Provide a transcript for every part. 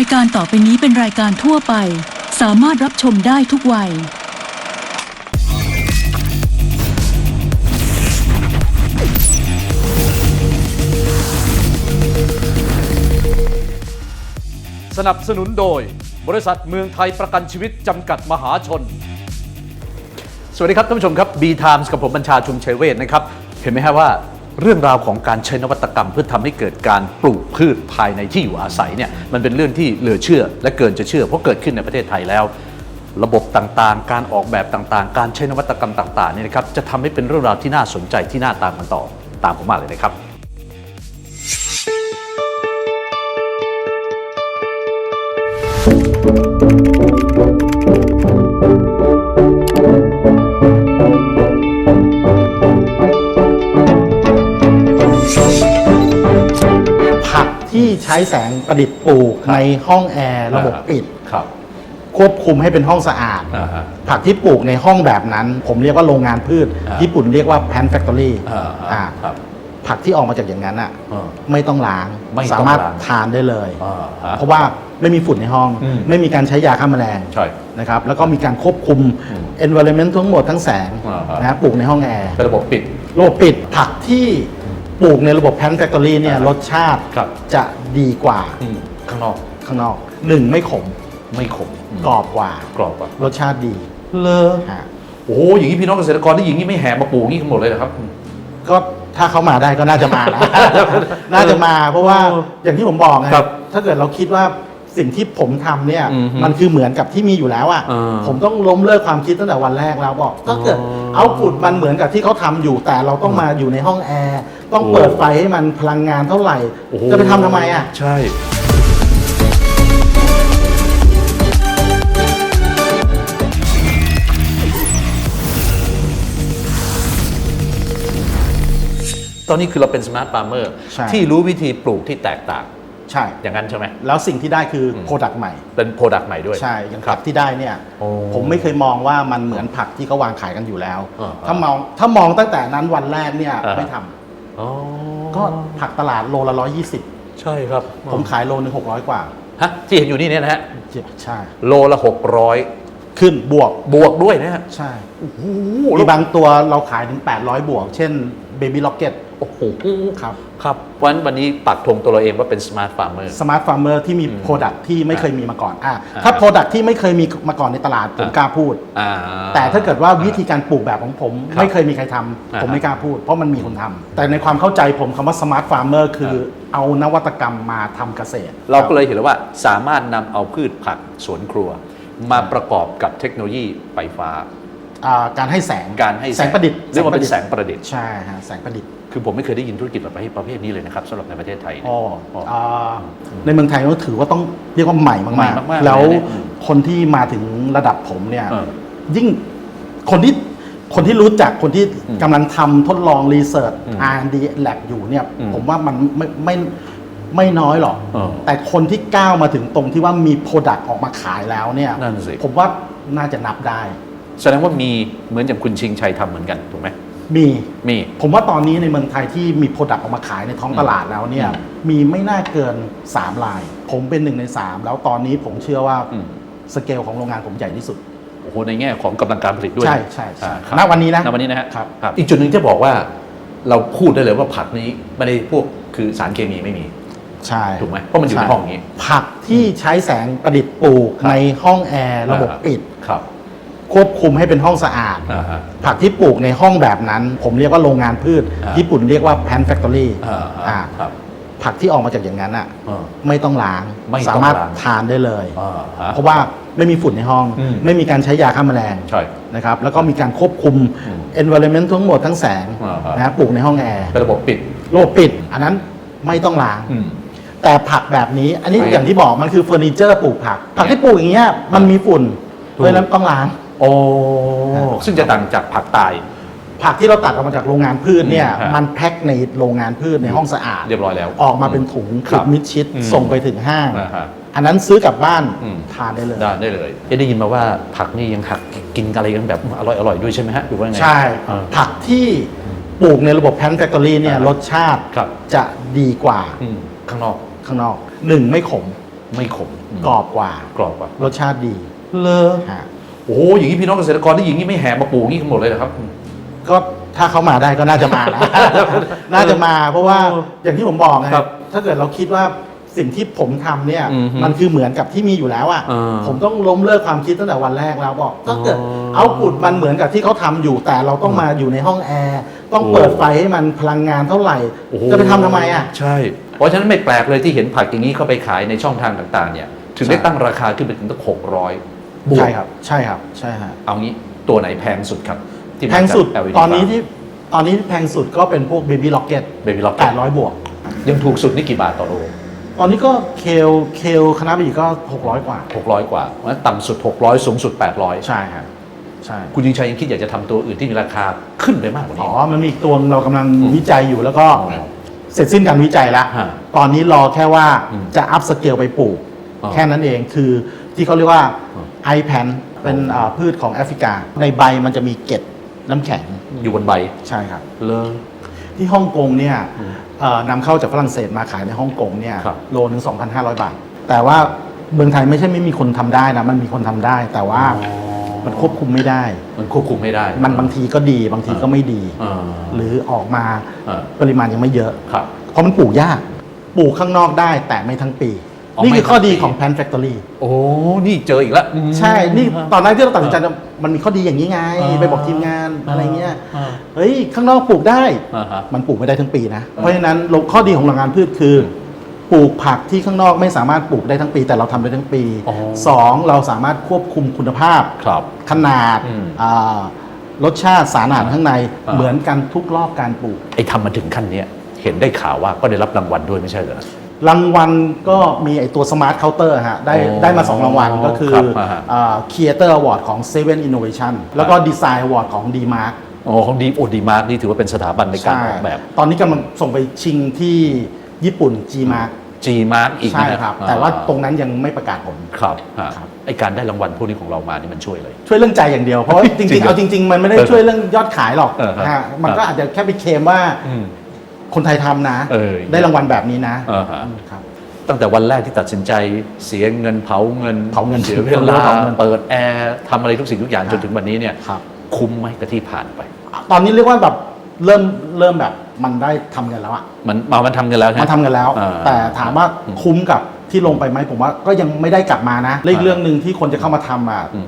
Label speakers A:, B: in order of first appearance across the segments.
A: ายการต่อไปนี้เป็นรายการทั่วไป สามารถรับชมได้ทุกวัย
B: สนับสนุนโดย บริษัทเมืองไทยประกันชีวิตจำกัดมหาชน สวัสดีครับท่านผู้ชมครับ B Times กับผมบัญชาชุมชัยเวทนะครับ เห็นไหมฮะว่า เรื่องราวของการใช้นวัตกรรมเพื่อทำให้เกิดการปลูกพืชภายในที่อยู่อาศัยเนี่ยมันเป็นเรื่องที่เหลือเชื่อ และเกินจะเชื่อเพราะเกิดขึ้นในประเทศไทยแล้ว ระบบต่างๆ การออกแบบต่างๆ การใช้นวัตกรรมต่างๆเนี่ยนะครับจะทำให้เป็นเรื่องราวที่น่าสนใจที่น่าตามกันต่อตามผมมาเลยนะครับ
C: ผัก ช้แสงประดิษฐ์ปลูกในห้องแอร์ระบบปิด
B: ครับ
C: ควบคุมให้เป็นห้องสะอาด
B: อ่าฮะ
C: ผักที่ปลูกในห้องแบบนั้น ผมเรียกว่าโรงงานพืช
B: อ่า
C: ญี่ปุ่นเรียกว่าแพนแฟคทอรี่
B: อ่าฮะครับ
C: ผักที่ออกมาจากอย่างนั้นอะ
B: อ่า
C: ไม่ต้องล้าง
B: ไม่ต้อง
C: สามารถ
B: ล้าง
C: ทานได้เลย
B: อ่าฮะ
C: เพราะว่าไม่มีฝุ่นในห้อง
B: อืม
C: ไม่มีการใช้ยาฆ่าแมลง
B: ใช่
C: นะครับแล้วก็มีการควบคุม
B: อืม
C: environment ทั้งหมดทั้งแสง
B: อ่าฮะ
C: นะปลูกในห้องแอร์
B: เป็นระบบปิด
C: ระบบปิดผักที่ ปลูกในระบบแพนแฟคทอรี่เนี่ย
B: อ่าฮะ
C: รสชาติ
B: ครับ
C: จะดีกว่า
B: ข้างนอก
C: ข้างนอกหนึ่งไม่ขม
B: ไม่ขม
C: กรอบกว่า
B: กรอบกว่าร
C: สชาติดี
B: เลอ
C: ฮะ
B: โอ้โหอย่างนี้พี่น้องเกษตรกรที่อย่างนี้ไม่แห่มาปลูกนี่กันหมดเลยเหรอครับ
C: ก็ถ้าเขามาได้ก็น่าจะมานะ น่าจะมาเพราะว่า
B: เออ
C: อย่างที่ผมบอกไง
B: ครับ
C: ถ้าเกิดเราคิดว่าสิ่งที่ผมทำเนี่ย
B: อือฮึ
C: มันคือเหมือนกับที่มีอยู่แล้วอะ
B: เออ
C: ผมต้องล้มเลิกความคิดตั้งแต่วันแรกแล้วบอกถ้าเกิด
B: อ๋อ
C: เอาผุดมันเหมือนกับที่เขาทำอยู่แต่เราต้องมาอยู่ในห้องแอร์ ต้อง
B: โอ้
C: เปิดไฟให้มันพลังงานเท่าไหร่
B: โอ้โห
C: จะไปทำทำไมอะ
B: ใช่ ตอนนี้คือเราเป็นสมาร์ทฟาร์มเมอร์
C: ใช่
B: ที่รู้วิธีปลูกที่แตกต่าง
C: ใช่
B: อย่างนั้นใช่ไหม
C: แล้วสิ่งที่ได้คืออ
B: ม
C: โปรดักต์ใหม่
B: เป็นโปรดักต์ใหม่ด้วย
C: ใช่อย่าง
B: ครั
C: ผั
B: บ
C: กที่ได้เนี่ย
B: โอ้
C: ผมไม่เคยมองว่ามันเหมือนผักที่เขาวางขายกันอยู่แล้ว
B: อ่า
C: ถ้ามองถ้ามองตั้งแต่นั้นวันแรกเนี่ย
B: อ่า
C: ไม่ทำ
B: อ๋อ
C: ก็ผักตลาดโลละร้อยยี่สิบ
B: ใช่ครับ
C: ผมขายโลหนึ่งหกร้อยกว่า
B: ฮะที่เห็นอยู่นี่เนี่ยนะฮะ
C: ใช่
B: โลละหกร้อย
C: ขึ้นบวก
B: บวกด้วยนะฮะ
C: ใช่มีบางตัวเราขายถึง800บวก เช่น Baby Rocket
B: โอ้โห
C: ครับ
B: ครับวันวันนี้ปักธงตัวเราเองว่าเป็นสมาร์ทฟาร์มเมอร์
C: สมาร์ทฟาร์มเมอร์ที่มี
B: อืม
C: โปรดักที่ไม่เคยมีมาก่อนอะ
B: อ่า
C: ถ้าโปรดักที่ไม่เคยมีมาก่อนในตลาดผม
B: อ่า
C: กล้าพูด
B: อ่า
C: แต่ถ้าเกิดว่าวิธีการปลูกแบบของผม
B: ครับ
C: ไม่เคยมีใครทำ
B: อ่า
C: ผมไม่กล้าพูด เพราะมันมีคนทำแต่ในความเข้าใจผมคำว่าสมาร์ทฟาร์มเมอร์คือเอานวัตกรรมมาทำเกษตร
B: เราก็เลยเห็นแล้วว่าสามารถนำเอาพืชผักสวนครัว มาประกอบกับเทคโนโลยีไฟฟ้า
C: อ่า การให้แสง
B: การให้
C: แสงประดิษฐ์
B: เรียกว่าเป็นแสงประดิษฐ์
C: ใช่ฮะแสงประดิษฐ์
B: คือผมไม่เคยได้ยินธุรกิจแบบประเภทนี้เลยนะครับสำหรับในประเทศไทยเนี่ย
C: อ๋อ
B: อ๋อ
C: อ่าในเมืองไทยก็ถือว่าต้องเรียกว่าใหม่
B: ใหม่
C: มาก
B: มากๆ
C: ๆแล้ว
B: เลยเนี่ย
C: คนที่มาถึงระดับผมเนี่ย
B: เออ
C: ยิ่งคนที่คนที่รู้จักคนที่
B: อืม
C: กำลังทำทดลองรีเสิร์ช
B: อืม
C: R&D Lab อยู่เนี่ย
B: อืม
C: ผมว่ามันไม่ไม่ไม่น้อยหรอก
B: เออ
C: แต่คนที่ก้าวมาถึงตรงที่ว่ามีโปรดักต์ออกมาขายแล้วเนี่ย
B: นั่นสิ
C: ผมว่าน่าจะนับได้
B: แสดงว่ามีเหมือนอย่างคุณชิงชัยทำเหมือนกันถูกไหม
C: มี
B: มี
C: ผมว่าตอนนี้ในเมืองไทยที่มีโปรดักต์ออกมาขายในท้องตลาดแล้วเนี่ย
B: อืม
C: มีไม่น่าเกิน 3 ลาย ผมเป็นหนึ่งใน 3 แล้วตอนนี้ผมเชื่อว่า
B: อืม
C: สเกลของโรงงานผมใหญ่ที่สุด
B: โอ้โหในแง่ของกำลังการผลิตด้วย
C: ใช่ใช่ใช่
B: อ่าครับ
C: ณวันนี้นะ
B: ณวันนี้นะฮะ
C: ครับ
B: ครับ อีกจุดหนึ่งที่บอกว่า เราพูดได้เลยว่าผักนี้ไม่ได้พวกคือสารเคมีไม่มี
C: ใช่
B: ถูกไหมเพราะมันอยู่ใน
C: ช่
B: ห้องอย่างนี้
C: ผักที่ใช้แสงประดิษฐ์ปลูก
B: ครับ
C: ในห้องแอร์ระบบ
B: อ่า
C: ปิด
B: ครับ
C: ควบคุมให้เป็นห้องสะอาด
B: อ่าฮะ
C: ผักที่ปลูกในห้องแบบนั้น ผมเรียกว่าโรงงานพืช
B: อ่า
C: ญี่ปุ่นเรียกว่าแพนแฟคทอรี่
B: อ่า
C: อ่า
B: ครับ
C: ผักที่ออกมาจากอย่างนั้นอะ
B: อ่า
C: ไม่ต้องล้าง
B: ไม่ต้อง
C: สามารถ
B: ล้าง
C: ทานได้เลย
B: อ่าฮะ
C: เพราะว่าไม่มีฝุ่นในห้อง
B: อืม
C: ไม่มีการใช้ยาฆ่าแมลง
B: ใช่
C: นะครับแล้วก็มีการควบคุม
B: อืม
C: environment ทั้งหมดทั้งแสง
B: อ่าฮะ
C: นะฮะปลูกในห้องแอร์
B: เป็นระบบปิด
C: โลกปิด อันนั้นไม่ต้องล้าง
B: อืม
C: แต่ผักแบบนี้ อันนี้
B: ใช่
C: อย่างที่บอกมันคือเฟอร์นิเจอร์ปลูกผัก ผักที่ปลูกอย่างเงี้ยมันมีฝุ่น
B: ถูก
C: เพราะฉะนั้นต้องล้าง
B: โอ้ซึ่งจะต่างจากผักตาย
C: ผักที่เราตัดออกมาจากโรงงานพืชเนี่ย
B: อืมฮะ
C: มันแพ็คในโรงงานพืชในห้องสะอาด
B: เรียบร้อยแล้ว
C: ออกมาเป็นถุง
B: ครั
C: ปิ
B: บ
C: ดมิดชิด
B: อืม
C: ส่งไปถึงห้าง
B: อ่าฮะ
C: อันนั้นซื้อกลับบ้าน
B: อืม
C: ทานได้เลย
B: ได้ได้เลยเอ๊ะได้ยินมาว่าผักนี่ยังหักกินอะไรกันแบบอร่อยอร่อยด้วยใช่ไหมฮะหรือว่าไง
C: ใช่
B: อ่า
C: ผักที่ปลูกในระบบแพนแฟคทอรี่เนี่ย
B: อ่าร
C: สชาติ
B: ครับ
C: จะดีกว่า
B: อืมข้างนอก
C: ข้างนอกหนึ่งไม่ขม
B: ไม่ขม
C: กรอบกว่า
B: กรอบกว่าร
C: สชาติดี
B: เลอ
C: ฮะ
B: โอ้โหอย่างนี้พี่น้องเกษตรกรที่อย่างนี้ไม่แห่มาปลูกนี่กันหมดเลยเหรอครับ
C: ก็ถ้าเขามาได้ก็น่าจะมานะ น่าจะมาเพราะว่า
B: เออ
C: อย่างที่ผมบอกไง
B: ครับ
C: ถ้าเกิดเราคิดว่าสิ่งที่ผมทำเนี่ย
B: อือฮึ
C: มันคือเหมือนกับที่มีอยู่แล้วอะ
B: เออ
C: ผมต้องล้มเลิกความคิดตั้งแต่วันแรกแล้วบอกถ้าเกิด
B: อ๋อ
C: เอาปุดมันเหมือนกับที่เขาทำอยู่ แต่เราต้องมาอยู่ในห้องแอร์ต้อง
B: โอ้
C: เปิดไฟให้มันพลังงานเท่าไหร่
B: โอ้โห
C: จะไปทำทำไมอะ
B: ใช่ เพราะฉะนั้นไม่แปลกเลยที่เห็นผักอย่างนี้เข้าไปขายในช่องทางต่างๆเนี่ย ถึงได้
C: ใช่
B: ตั้งราคาขึ้นไปถึงตั้งหกร้อย บวก
C: ใช่ครับ ใช่ครับ ใช่ฮะ
B: เอางี้ตัวไหนแพงสุดครับ ที่มา
C: แพงสุด
B: จาก LED
C: ตอนนี้ที่ตอนนี้แพงสุดก็เป็นพวก Baby Rocket
B: Baby Rocket
C: 800 บวก
B: ยังถูกสุดนี่กี่บาทต่อโล
C: ตอนนี้ก็เคลเคลคณะบีก็ 600 กว่า
B: 600 กว่าเพราะฉะนั้นต่ำสุด 600 สูงสุด 800
C: ใช่ครับใช่
B: คุณยิงชัยยังคิดอยากจะทำตัวอื่นที่มีราคาขึ้นไปมากกว่า
C: อ๋
B: นี้
C: อ มันมีอีกตัวนึงเรากำลัง
B: อืม
C: วิจัยอยู่แล้วก็
B: อ๋อ
C: เสร็จสิ้นการวิจัยแล้ว
B: ฮะ
C: ตอนนี้รอแค่ว่า
B: อืม
C: จะอัพสเกลไปปลูก
B: อ๋อ
C: แค่นั้นเองคือ ที่เขาเรียกว่า
B: อ๋อ
C: ไอแพนเป็นอ่าพืชของแอฟริกา ในใบมันจะมีเกล็ดน้ำแข็ง
B: อยู่บนใบ
C: ใช่ครับ
B: เลย
C: ที่ฮ่องกงเนี่ย
B: อืม
C: เอ่อนำเข้าจากฝรั่งเศสมาขายในฮ่องกงเนี่ย
B: ครับ
C: โลนึง2,500 บาท แต่ว่าเมืองไทยไม่ใช่ไม่มีคนทำได้นะมันมีคนทำได้ แต่ว่ามันควบคุมไม่ได้
B: มันควบคุมไม่ได้
C: มันบางทีก็ดีบางทีก็ไม่ดี
B: อ่า
C: หรือออกมา
B: อ่า
C: ปริมาณยังไม่เยอะ
B: ครับ
C: เพราะมันปลูกยาก ปลูกข้างนอกได้แต่ไม่ทั้งปี
B: อ๋อ
C: นี่คือข้อดี
B: ไม่ทั้งปี
C: ของ Pan Factory
B: โอ้ นี่เจออีกแล้ว
C: ใช่ นี่ตอนนั้นที่เราตัดสินใจจะมันมีข้อดีอย่างนี้ไง
B: อ่า
C: ไปบอกทีมงานอะไรเงี้ย
B: อ่า
C: เฮ้ย ข้างนอกปลูกได้
B: อ่าฮะ
C: มันปลูกไม่ได้ทั้งปีนะ เพราะฉะนั้นข้อดีของโรงงานพืชคืออปลูกผักที่ข้างนอกไม่สามารถปลูกได้ทั้งปี แต่เราทำได้ทั้งปี
B: อ๋อ
C: สองเราสามารถควบคุมคุณภาพ
B: ครับ
C: ขนาด
B: อืม
C: อ่ารสชาติสารอาหารข้างใน
B: อ่า
C: เหมือนกันทุกรอบการปลูก
B: ไอ้ทำมาถึงขั้นเนี้ยเห็นได้ข่าวว่าก็ได้รับรางวัลด้วยไม่ใช่เหรอ
C: รางวัลก็มีไอตัว Smart Counter ฮะได้
B: อ๋อ
C: ได้มา 2 รางวัลก็คือ
B: ครับอ่าฮะ
C: อ่า Creator Award ของ Seven Innovation แล้วก็ Design Award ของ D Mark
B: โอ้ของดีโอดีมาร์กนี่ถือว่าเป็นสถาบันในการ
C: ใช่
B: ออกแบบ
C: ตอนนี้กำลังส่งไปชิงที่ญี่ปุ่น G Mark
B: G Mark อีก
C: ใช่
B: นะครับ
C: แต่ว่า
B: อ่
C: ตรงนั้นยังไม่ประกาศผล
B: ครับฮะ
C: ครับ
B: ไอการได้รางวัลพวกนี้ของเรามานี่มันช่วยเลย
C: ช่วยเรื่องใจอย่างเดียว เพราะว่าจ
B: จริ
C: ริ
B: ง
C: ง
B: เหรอ
C: ๆเอาจริง ๆ มันไม่ได้
B: เออ
C: ช่วยเรื่องยอดขายหรอก
B: เออครับ
C: ฮะมันก็อาจจะแค่ไปเคลมว่า
B: อืม
C: คนไทยทำนะ
B: เออ
C: ได้รางวัลแบบนี้นะ
B: อ่าฮะ
C: ครับ
B: ตั้งแต่วันแรกที่ตัดสินใจเสียเงินเผาเงิน
C: เผาเงิน
B: เสียเว
C: เผา
B: ลา
C: เงิน
B: เปิดแอร์ทำอะไรทุกสิ่งทุกอย่าง
C: ครับ
B: จนถึงวันนี้เนี่ย
C: ครับ
B: คุ้มไหมกับที่ผ่านไป
C: ตอนนี้เรียกว่าแบบเริ่มเริ่มแบบมันได้ทำกันแล้วอะ
B: มันมามันทำกันแล้วใช่ไหม
C: มันทำกันแล้ว
B: อ่า
C: แต่ถามว่า
B: อืม
C: คุ้มกับที่ลงไปไหมผมว่าก็ยังไม่ได้กลับมานะและอีก
B: อ่า
C: เรื่องหนึ่งที่คนจะเข้ามาทำอะ
B: อืม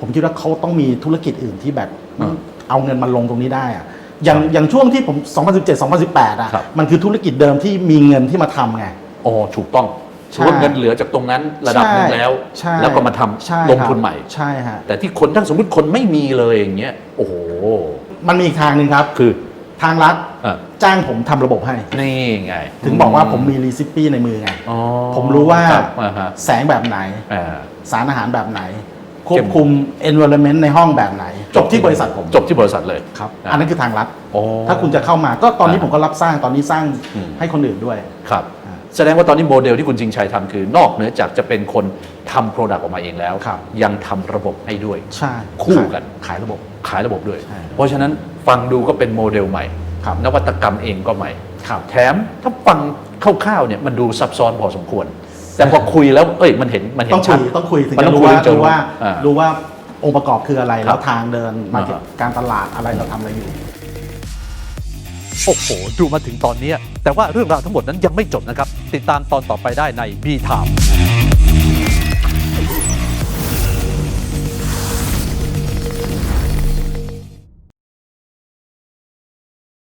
C: ผมคิดว่าเขาต้องมีธุรกิจอื่นที่แบบ
B: อ่า
C: เอาเงินมาลงตรงนี้ได้อะ อย่าง
B: ครับ
C: อย่างช่วงที่ผม 2017 2018 อะ
B: ครับ
C: มันคือธุรกิจเดิมที่มีเงินที่มาทำไง
B: โอ้ถูกต้อง
C: ใช่
B: ถือว่าเงินเหลือจากตรงนั้นระดับหนึงแล้ว
C: ใช่
B: แล้วก็มาทำ
C: ใช่
B: ลงทุนใหม่
C: ใช่ฮะ
B: แต่ที่คนถ้าสมมติคนไม่มีเลยอย่างเงี้ยโอ้โห
C: มันมีอีกทางหนึ่งครับ
B: คือ
C: ทางรัฐ
B: อะ
C: จ้างผมทำระบบให้
B: นี่ไง
C: ถึงบอกว่าผมมีรีซิปี้ในมือไง
B: อ๋อ
C: ผมรู้ว่า
B: ครับอ่าฮะ
C: แสงแบบไหน
B: อ่า
C: สารอาหารแบบไหน ควบคุม environment ในห้องแบบไหน จบที่บริษัทผม
B: จบที่บริษัทเลย
C: ครับ
B: อ่า
C: อันนั้นคือทางรัฐ
B: โอ้
C: ถ้าคุณจะเข้ามาก็ตอนนี้
B: อ่า
C: ผมก็รับสร้างตอนนี้สร้าง
B: อืม
C: ให้คนอื่นด้วย
B: ครับ
C: อ่า
B: แสดงว่าตอนนี้โมเดลที่คุณจิงชัยทำคือนอกเหนือจากจะเป็นคนทำโปรดักต์ออกมาเองแล้ว
C: ครับ
B: ยังทำระบบให้ด้วย
C: ใช่
B: คู่กัน
C: ขายระบบ
B: ขายระบบด้วย
C: ใช่
B: เพราะฉะนั้นฟังดูก็เป็นโมเดลใหม่
C: ครับ
B: นวัตกรรมเองก็ใหม่
C: ครับ
B: แถมถ้าฟังคร่าวๆเนี่ยมันดูซับซ้อนพอสมควร แต่พอคุยแล้วเอ้ยมันเห็นมันเห็
C: ต้อนง
B: ชั
C: คุ
B: ด
C: ยต้องคุยถึง
B: มัน
C: จะ
B: ต้อง
C: รู้
B: คุย
C: ว่า
B: ถึงจะ
C: รู้ว่า
B: อ่า
C: รู้ว่าองค์ประกอบคืออะไร
B: ครั
C: แล้
B: บ
C: วทางเดินมา
B: อ่าฮะ
C: การตลาดอะไรเราทำอะไรอยู่
B: โอ้โห ดูมาถึงตอนนี้แต่ว่าเรื่องราวทั้งหมดนั้นยังไม่จบนะครับ ติดตามตอนต่อไปได้ใน B Time